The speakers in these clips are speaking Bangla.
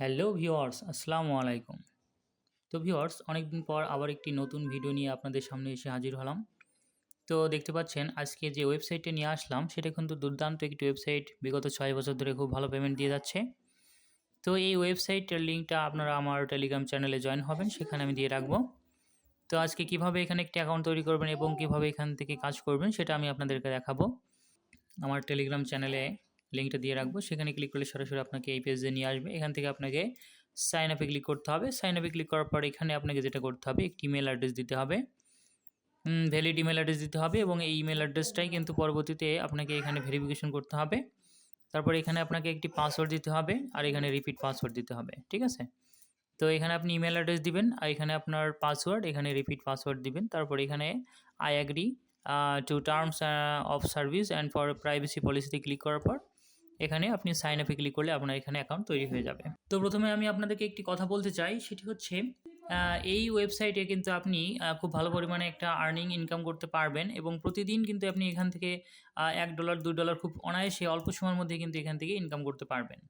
হ্যালো ভিওয়ার্স আসসালামু আলাইকুম। তো ভিওয়ার্স অনেকদিন পর আবার একটি নতুন ভিডিও নিয়ে আপনাদের সামনে এসে হাজির হলাম। তো দেখতে পাচ্ছেন, আজকে যে ওয়েবসাইটটা নিয়ে আসলাম, সেটা কিন্তু দুর্দান্ত একটি ওয়েবসাইট। বিগত ছয় বছর ধরে খুব ভালো পেমেন্ট দিয়ে যাচ্ছে। তো এই ওয়েবসাইটের লিঙ্কটা আপনারা আমার টেলিগ্রাম চ্যানেলে জয়েন হবেন, সেখানে আমি দিয়ে রাখব। তো আজকে কীভাবে এখানে একটি অ্যাকাউন্ট তৈরি করবেন এবং কীভাবে এখান থেকে কাজ করবেন, সেটা আমি আপনাদেরকে দেখাবো। আমার টেলিগ্রাম চ্যানেলে লিঙ্কটা দিয়ে রাখব। সেখানে ক্লিক করলে সরাসরি আপনাকে এই পেজে নিয়ে আসবে। এখান থেকে আপনাকে সাইন আপে ক্লিক করতে হবে। সাইন আপে ক্লিক করার পর এখানে আপনাকে যেটা করতে হবে, একটি ইমেল অ্যাড্রেস দিতে হবে। ভ্যালিড ইমেল অ্যাড্রেস দিতে হবে এবং এই ইমেল অ্যাড্রেসটাই কিন্তু পরবর্তীতে আপনাকে এখানে ভেরিফিকেশন করতে হবে। তারপর এখানে আপনাকে একটি পাসওয়ার্ড দিতে হবে আর এখানে রিপিট পাসওয়ার্ড দিতে হবে, ঠিক আছে? তো এখানে আপনি ইমেল অ্যাড্রেস দিবেন আর এখানে আপনার পাসওয়ার্ড এখানে রিপিট পাসওয়ার্ড দিবেন। তারপর এখানে I agree to terms of service and for privacy পলিসিতে ক্লিক করার পর এখানে আপনি সাইন আপে ক্লিক করলে আপনার এখানে অ্যাকাউন্ট তৈরি হয়ে যাবে। তো প্রথমে আমি আপনাদেরকে একটি কথা বলতে চাই, সেটি হচ্ছে এই ওয়েবসাইটে কিন্তু আপনি খুব ভালো পরিমাণে একটা আর্নিং ইনকাম করতে পারবেন এবং প্রতিদিন কিন্তু আপনি এখান থেকে এক ডলার দুই ডলার খুব অনায়াসে অল্প সময়ের মধ্যে কিন্তু এখান থেকে ইনকাম করতে পারবেন।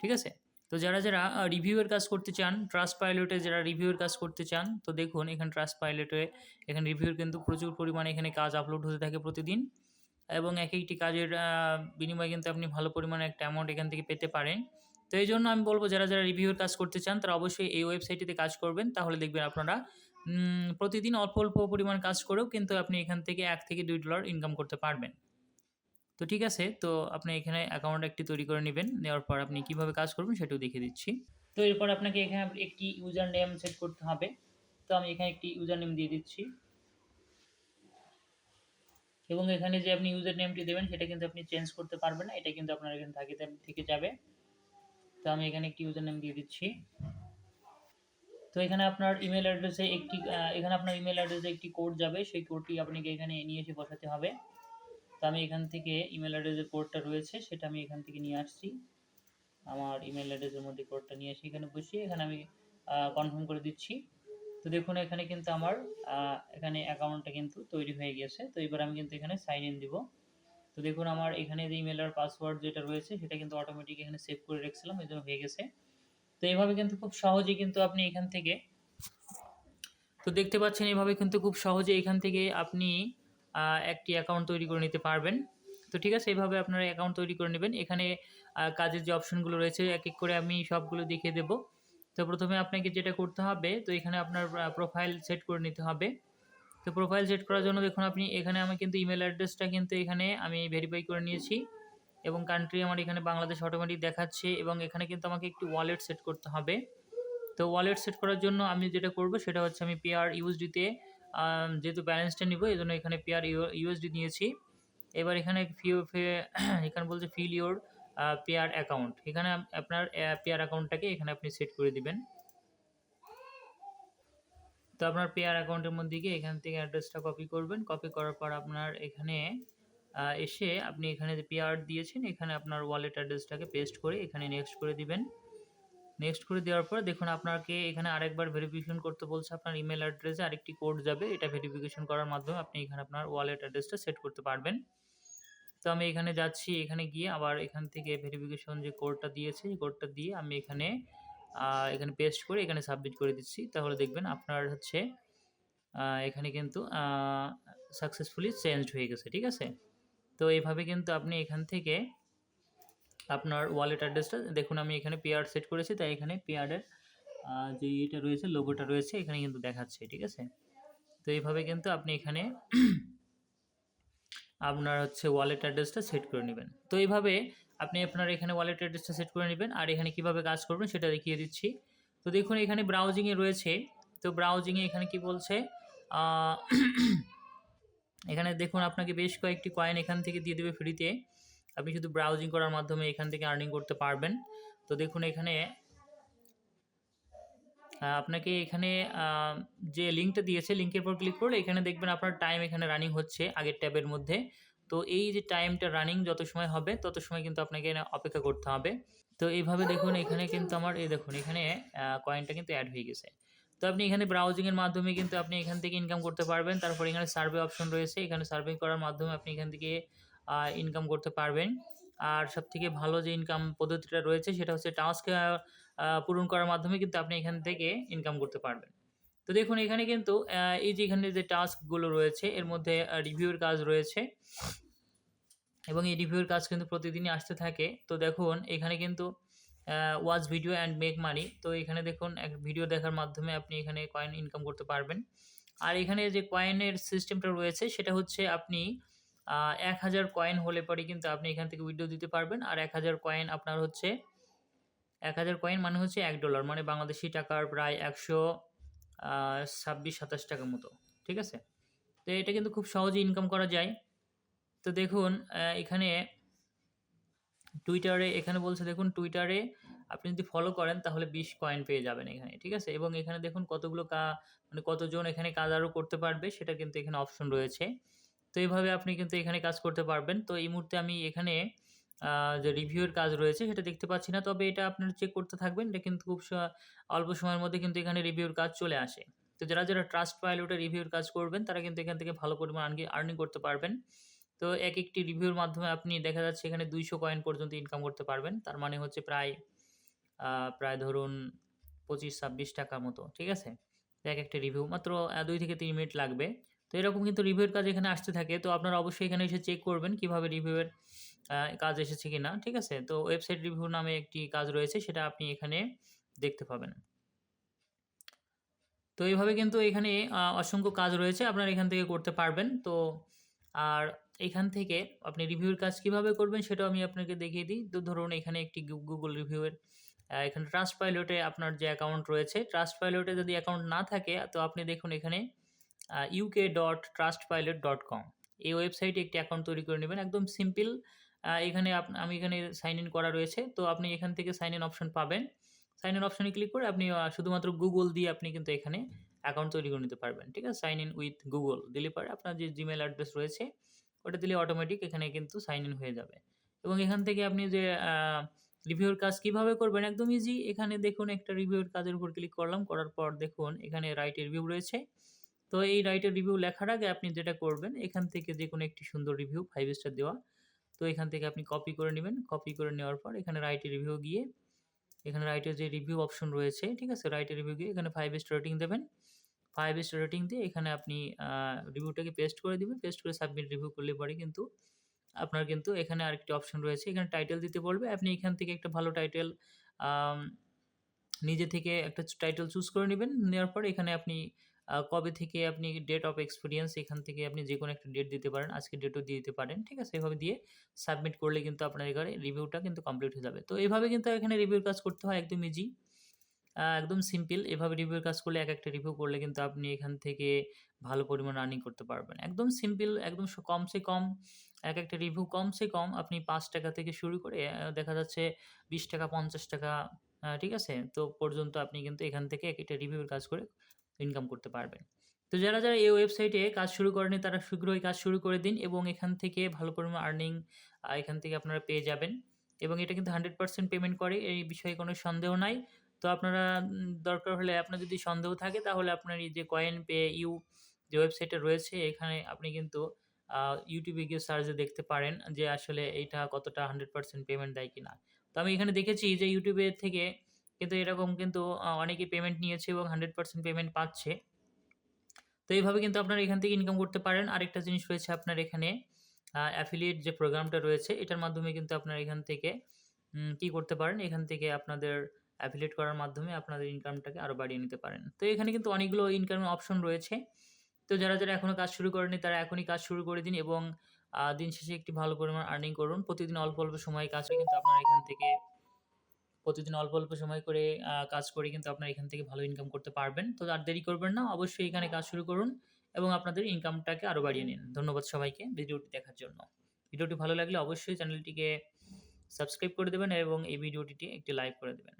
ঠিক আছে? তো যারা যারা রিভিউয়ের কাজ করতে চান ট্রাস্ট পাইলটে যারা রিভিউয়ের কাজ করতে চান, তো দেখুন, এখানে ট্রাস্ট পাইলটে এখানে রিভিউর কিন্তু প্রচুর পরিমাণে এখানে কাজ আপলোড হতে থাকে প্রতিদিন। এবং এক একটি কাজের বিনিময়ে কিন্তু আপনি ভালো পরিমাণে একটা অ্যামাউন্ট এখান থেকে পেতে পারেন। তো এই জন্য আমি বলব, যারা যারা রিভিউয়ের কাজ করতে চান, তারা অবশ্যই এই ওয়েবসাইটটিতে কাজ করবেন। তাহলে দেখবেন আপনারা প্রতিদিন অল্প অল্প পরিমাণ কাজ করেও কিন্তু আপনি এখান থেকে এক থেকে দুই ডলার ইনকাম করতে পারবেন। তো ঠিক আছে, তো আপনি এখানে অ্যাকাউন্ট একটি তৈরি করে নেবেন। নেওয়ার পর আপনি কীভাবে কাজ করবেন সেটাও দেখিয়ে দিচ্ছি। তো এরপর আপনাকে এখানে একটি ইউজার নেম সেট করতে হবে। তো আমি এখানে একটি ইউজার নেম দিয়ে দিচ্ছি। এবং এখানে যে আপনি ইউজার নেমটি দেবেন, সেটা কিন্তু আপনি চেঞ্জ করতে পারবেন না। এটা কিন্তু আপনার এখানে থাকে থেকে যাবে। তো আমি এখানে একটি ইউজার নেম দিয়ে দিচ্ছি। তো এখানে আপনার ইমেল অ্যাড্রেসে একটি এখানে আপনার ইমেল অ্যাড্রেসে একটি কোড যাবে। সেই কোডটি আপনাকে এখানে নিয়ে এসে বসাতে হবে। তো আমি এখান থেকে ইমেল অ্যাড্রেসের কোডটা রয়েছে, সেটা আমি এখান থেকে নিয়ে আসছি। আমার ইমেল অ্যাড্রেসের মধ্যে কোডটা নিয়ে এসে এখানে বসিয়ে এখানে আমি কনফার্ম করে দিচ্ছি। তো দেখুন, এখানে কিন্তু আমার এখানে অ্যাকাউন্টটা কিন্তু তৈরি হয়ে গেছে তো এবার আমি কিন্তু এখানে সাইন ইন দিব। তো দেখুন, আমার এখানে যে ইমেল আর পাসওয়ার্ড যেটা রয়েছে, সেটা কিন্তু অটোমেটিক এখানে সেভ করে রেখেছিলাম এই জন্য হয়ে গেছে। তো এইভাবে কিন্তু খুব সহজে কিন্তু আপনি এখান থেকে, তো দেখতে পাচ্ছেন, এভাবে কিন্তু খুব সহজে এখান থেকে আপনি একটি অ্যাকাউন্ট তৈরি করে নিতে পারবেন। তো ঠিক আছে এইভাবে আপনারা অ্যাকাউন্ট তৈরি করে নেবেন। এখানে কাজের যে অপশনগুলো রয়েছে, এক এক করে আমি সবগুলো দেখিয়ে দেব। তো প্রথমে আপনাকে যেটা করতে হবে, তো এখানে আপনার প্রোফাইল সেট করে নিতে হবে। তো প্রোফাইল সেট করার জন্য দেখুন আপনি, এখানে আমি কিন্তু ইমেল অ্যাড্রেসটা কিন্তু এখানে আমি ভেরিফাই করে নিয়েছি এবং কান্ট্রি আমার এখানে বাংলাদেশ অটোমেটিক দেখাচ্ছে এবং এখানে কিন্তু আমাকে একটি ওয়ালেট সেট করতে হবে। তো ওয়ালেট সেট করার জন্য আমি যেটা করব সেটা হচ্ছে আমি পেয়ার ইউএসডিতে যেহেতু ব্যালেন্সটা নিব এই জন্য এখানে পেয়ার ইউএসডি নিয়েছি। এবার এখানে ফিও এখানে বলছে ফিল ইওর পেয়ার অ্যাকাউন্ট এখানে আপনার পেয়ার অ্যাকাউন্টটাকে এখানে আপনি সেট করে দিবেন। তো আপনার পেয়ার অ্যাকাউন্টের মধ্যে গিয়ে এখান থেকে অ্যাড্রেসটা কপি করবেন। কপি করার পর আপনার এখানে এসে আপনি এখানে যে পেয়ার দিয়েছেন, এখানে আপনার ওয়ালেট অ্যাড্রেসটাকে পেস্ট করে এখানে নেক্সট করে দিবেন। নেক্সট করে দেওয়ার পর দেখুন আপনাকে এখানে আরেকবার ভেরিফিকেশন করতে বলছে আপনার ইমেল অ্যাড্রেসে আরেকটি কোড যাবে। এটা ভেরিফিকেশন করার মাধ্যমে আপনি এখানে আপনার ওয়ালেট অ্যাড্রেসটা সেট করতে পারবেন। তো আমি এখানে যাচ্ছি, এখানে গিয়ে আবার এখান থেকে ভেরিফিকেশন যে কোডটা দিয়েছে, এই কোডটা দিয়ে আমি এখানে এখানে পেস্ট করে এখানে সাবমিট করে দিচ্ছি। তাহলে দেখবেন আপনার হচ্ছে এখানে কিন্তু সাকসেসফুলি চেঞ্জ হয়ে গেছে, ঠিক আছে? তো এইভাবে কিন্তু আপনি এখান থেকে আপনার ওয়ালেট অ্যাড্রেসটা দেখুন আমি এখানে পেয়ার সেট করেছি, তাই এখানে পেয়ারের যে ইয়েটা রয়েছে লোগোটা রয়েছে, এখানে কিন্তু দেখাচ্ছে, ঠিক আছে? তো এইভাবে কিন্তু আপনি এখানে আপনার হচ্ছে ওয়ালেট অ্যাড্রেসটা সেট করে নেবেন। তো এইভাবে আপনি আপনার এখানে ওয়ালেট অ্যাড্রেসটা সেট করে নেবেন আর এখানে কীভাবে কাজ করবেন সেটা দেখিয়ে দিচ্ছি। তো দেখুন, এখানে ব্রাউজিংয়ে রয়েছে। তো ব্রাউজিংয়ে এখানে কি বলছে? এখানে দেখুন, আপনাকে বেশ কয়েকটি কয়েন এখান থেকে দিয়ে দেবে ফ্রিতে আপনি শুধু ব্রাউজিং করার মাধ্যমে এখান থেকে আর্নিং করতে পারবেন। তো দেখুন, এখানে আপনাকে এখানে যে লিঙ্কটা দিয়েছে লিঙ্কের পর ক্লিক করলে এখানে দেখবেন আপনার টাইম এখানে রানিং হচ্ছে আগের ট্যাবের মধ্যে। তো এই যে টাইমটা রানিং যত সময় হবে, তত সময় কিন্তু আপনাকে অপেক্ষা করতে হবে। তো এইভাবে দেখুন, এখানে কিন্তু আমার, এই দেখুন, এখানে কয়েনটা কিন্তু অ্যাড হয়ে গেছে। তো আপনি এখানে ব্রাউজিংয়ের মাধ্যমে কিন্তু আপনি এখান থেকে ইনকাম করতে পারবেন। তারপর এখানে সার্ভে অপশন রয়েছে। এখানে সার্ভে করার মাধ্যমে আপনি এখান থেকে ইনকাম করতে পারবেন। আর সবথেকে ভালো যে ইনকাম পদ্ধতিটা রয়েছে, সেটা হচ্ছে টাস্ক পূরণ করার মাধ্যমে কিন্তু আপনি এখান থেকে ইনকাম করতে পারবেন। তো দেখুন, এখানে কিন্তু এই যে এখানে যে টাস্কগুলো রয়েছে, এর মধ্যে রিভিউর কাজ রয়েছে এবং এই রিভিউর কাজ কিন্তু প্রতিদিনই আসতে থাকে। তো দেখুন, এখানে কিন্তু watch video and make money তো এখানে দেখুন, এক ভিডিও দেখার মাধ্যমে আপনি এখানে কয়েন ইনকাম করতে পারবেন। আর এখানে যে কয়েনের সিস্টেমটা রয়েছে, সেটা হচ্ছে আপনি এক হাজার কয়েন হলে পরে কিন্তু আপনি এখান থেকে উইড্রো দিতে পারবেন। আর এক হাজার কয়েন আপনার হচ্ছে এক হাজার কয়েন মানে হচ্ছে এক ডলার মানে বাংলাদেশি টাকার প্রায় একশো ছাব্বিশ, সাতাশ টাকার মতো, ঠিক আছে? তো এটা কিন্তু খুব সহজে ইনকাম করা যায়। তো দেখুন এখানে টুইটারে এখানে বলছে, দেখুন টুইটারে আপনি যদি ফলো করেন, তাহলে বিশ কয়েন পেয়ে যাবেন এখানে, ঠিক আছে? এবং এখানে দেখুন, কতগুলো কা মানে কতজন এখানে কাজ আরও করতে পারবে, সেটা কিন্তু এখানে অপশন রয়েছে। তো এইভাবে আপনি কিন্তু এখানে কাজ করতে পারবেন। তো এই মুহূর্তে আমি এখানে যে রিভিউয়ের কাজ রয়েছে সেটা দেখতে পাচ্ছি না। তবে এটা আপনার চেক করতে থাকবেন। এটা কিন্তু খুব অল্প সময়ের মধ্যে কিন্তু এখানে রিভিউর কাজ চলে আসে। তো যারা যারা ট্রাস্ট পাইলটে রিভিউর কাজ করবেন, তারা কিন্তু এখান থেকে ভালো পরিমাণ আর্নিং করতে পারবেন। তো এক একটি রিভিউর মাধ্যমে আপনি দেখা যাচ্ছে এখানে দুইশো কয়েন পর্যন্ত ইনকাম করতে পারবেন। তার মানে হচ্ছে প্রায় প্রায় ধরুন পঁচিশ, ছাব্বিশ টাকা মতো, ঠিক আছে? এক একটা রিভিউ মাত্র দুই থেকে তিন মিনিট লাগবে। তো এরকম কিন্তু রিভিউর কাজ এখানে আসতে থাকে। তো আপনারা অবশ্যই এখানে এসে চেক করবেন কীভাবে রিভিউয়ের কাজ এসেছে কিনা, ঠিক আছে? তো ওয়েবসাইট রিভিউ নামে একটি কাজ রয়েছে, সেটা আপনি এখানে দেখতে পাবেন। তো এইভাবে কিন্তু এখানে অসংখ্য কাজ রয়েছে, আপনারা এখান থেকে করতে পারবেন। তো আর এখান থেকে আপনি রিভিউর কাজ কীভাবে করবেন, সেটাও আমি আপনাকে দেখিয়ে দিই। তো ধরুন, এখানে একটি গুগল রিভিউয়ের এখানে ট্রাস্ট পাইলটে আপনার যে অ্যাকাউন্ট রয়েছে ট্রাস্ট পাইলটে যদি অ্যাকাউন্ট না থাকে, তো আপনি দেখুন এখানে UK dot Trustpilot dot com এই ওয়েবসাইটে একটি অ্যাকাউন্ট তৈরি করে নেবেন, একদম সিম্পল এখানে আমি এখানে সাইন ইন করা রয়েছে। তো আপনি এখান থেকে সাইন ইন অপশন পাবেন। সাইন ইন অপশনে ক্লিক করে আপনি শুধুমাত্র গুগল দিয়ে আপনি কিন্তু এখানে অ্যাকাউন্ট তৈরি করে নিতে পারবেন, ঠিক আছে? সাইন ইন উইথ গুগল দিলে পরে আপনার যে জিমেল অ্যাড্রেস রয়েছে, ওটা দিলে অটোমেটিক এখানে কিন্তু সাইন ইন হয়ে যাবে। এবং এখান থেকে আপনি যে রিভিউর কাজ কীভাবে করবেন, একদম ইজি এখানে দেখুন একটা রিভিউর কাজের উপর ক্লিক করলাম, করার পর দেখুন এখানে রাইট রিভিউ রয়েছে। তো এই রাইটের রিভিউ লেখার আগে আপনি যেটা করবেন, এখান থেকে যে কোনো একটি সুন্দর রিভিউ ফাইভ স্টার দেওয়া। তো এখান থেকে আপনি কপি করে নেবেন। কপি করে নেওয়ার পর এখানে রাইটে রিভিউ গিয়ে এখানে রাইটের যে রিভিউ অপশন রয়েছে, ঠিক আছে? রাইটে রিভিউ গিয়ে এখানে ফাইভ স্টার রেটিং দেবেন। ফাইভ স্টার রেটিং দিয়ে এখানে আপনি রিভিউটাকে পেস্ট করে দিবেন। পেস্ট করে সাবমিট রিভিউ করলে পরে কিন্তু আপনার কিন্তু এখানে আরেকটি অপশন রয়েছে। এখানে টাইটেল দিতে বলবে। আপনি এখান থেকে একটা ভালো টাইটেল নিজে থেকে একটা টাইটেল চুজ করে নেবেন। নেওয়ার পর এখানে আপনি কবে থেকে আপনি ডেট অফ এক্সপিরিয়েন্স এখান থেকে আপনি যে কোনো একটা ডেট দিতে পারেন, আজকে ডেটও দিয়ে দিতে পারেন, ঠিক আছে? এভাবে দিয়ে সাবমিট করলে কিন্তু আপনার এখানে রিভিউটা কিন্তু কমপ্লিট হয়ে যাবে। তো এইভাবে কিন্তু এখানে রিভিউর কাজ করতে হয় একদম ইজি একদম সিম্পল এভাবে রিভিউর কাজ করলে এক একটা রিভিউ করলে কিন্তু আপনি এখান থেকে ভালো পরিমাণ আর্নিং করতে পারবেন। একদম সিম্পল একদম কমসে কম, এক একটা রিভিউ কমসে কম আপনি পাঁচ টাকা থেকে শুরু করে দেখা যাচ্ছে বিশ টাকা, পঞ্চাশ টাকা ঠিক আছে? তো পর্যন্ত আপনি কিন্তু এখান থেকে এক একটা রিভিউর কাজ করে ইনকাম করতে পারবেন। তো যারা যারা এই ওয়েবসাইটে কাজ শুরু করেনি তারা শীঘ্রই কাজ শুরু করে দিন এবং এখান থেকে ভালো পরিমাণ আর্নিং এখান থেকে আপনারা পেয়ে যাবেন। এবং এটা কিন্তু হান্ড্রেড পার্সেন্ট পেমেন্ট করে, এই বিষয়ে কোনো সন্দেহ নাই। তো আপনারা দরকার হলে আপনার যদি সন্দেহ থাকে, তাহলে আপনার এই যে কয়েন পে ইউ যে ওয়েবসাইটে রয়েছে, এখানে আপনি কিন্তু ইউটিউবে গিয়ে সার্চে দেখতে পারেন যে আসলে এইটা কতটা হান্ড্রেড পার্সেন্ট পেমেন্ট দেয় কিনা। তো আমি এখানে দেখেছি যে ইউটিউবের থেকে কিন্তু এরকম কিন্তু অনেকে পেমেন্ট নিয়েছে এবং হান্ড্রেড পার্সেন্ট পেমেন্ট পাচ্ছে। তো এইভাবে কিন্তু আপনারা এখান থেকে ইনকাম করতে পারেন। আরেকটা জিনিস রয়েছে আপনার এখানে অ্যাফিলিয়েট যে প্রোগ্রামটা রয়েছে, এটার মাধ্যমে কিন্তু আপনারা এখান থেকে কি করতে পারেন? এখান থেকে আপনাদের অ্যাফিলিয়েট করার মাধ্যমে আপনাদের ইনকামটাকে আরও বাড়িয়ে নিতে পারেন। তো এখানে কিন্তু অনেকগুলো ইনকামের অপশন রয়েছে। তো যারা যারা এখনও কাজ শুরু করেনি তারা এখনই কাজ শুরু করে দিন এবং দিন শেষে একটি ভালো পরিমাণ আর্নিং করুন। প্রতিদিন অল্প অল্প সময় কাজ কিন্তু আপনারা এখান থেকে প্রতিদিন অল্প অল্প সময় করে কাজ করে কিন্তু আপনারা এখান থেকে ভালো ইনকাম করতে পারবেন। তো আর দেরি করবেন না, অবশ্যই এখানে কাজ শুরু করুন এবং আপনাদের ইনকামটাকে আরও বাড়িয়ে নিন। ধন্যবাদ সবাইকে ভিডিওটি দেখার জন্য। ভিডিওটি ভালো লাগলে অবশ্যই চ্যানেলটিকে সাবস্ক্রাইব করে দেবেন এবং এই ভিডিওটিতে একটি লাইক করে দেবেন।